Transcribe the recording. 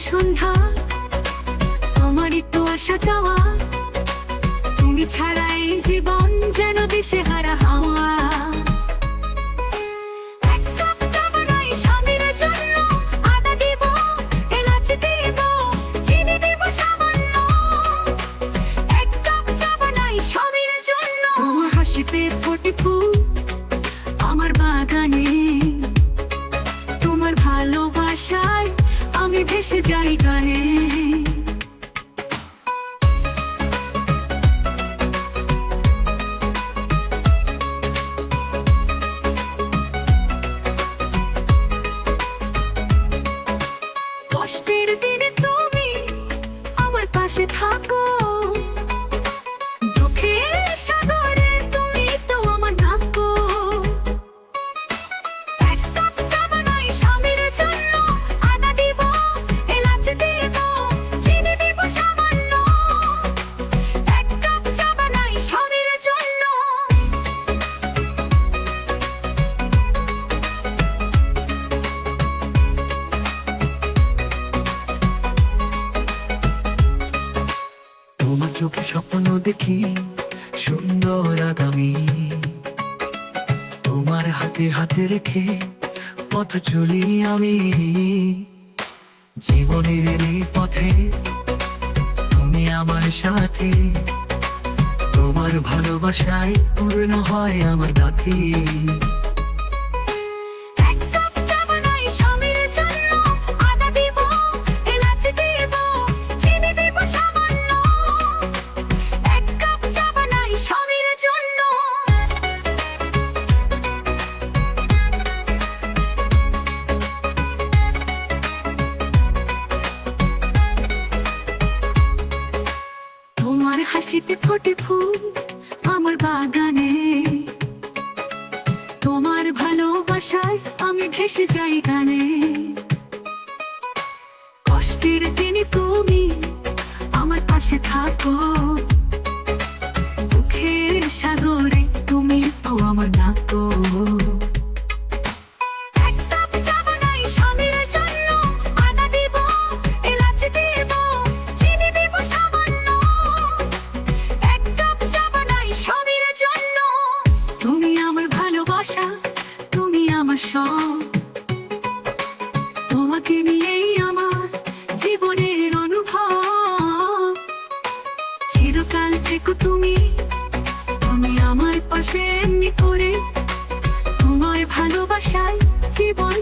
সন্ধ্যা তোমারই তো আসা যাওয়া এসে যাই গানে চোখে স্বপ্ন দেখি সুন্দর আগামী। তোমার হাতে হাতে রেখে পথ চলি আমি। জীবনের এই পথে তুমি আমার সাথে। তোমার ভালোবাসায় পূর্ণ হয় আমার গাথি হাসিতে ফোটে ফুল আমার বাগানে। তোমার ভালোবাসায় আমি ভেসে যাই গানে। কষ্টের দিনে তুমি আমার পাশে থাকো। তোকে নিয়েই আমার জীবনের অনুভব। চিরকাল থেকো তুমি তুমি আমার পাশে এমনি করে তোমার ভালোবাসায় জীবন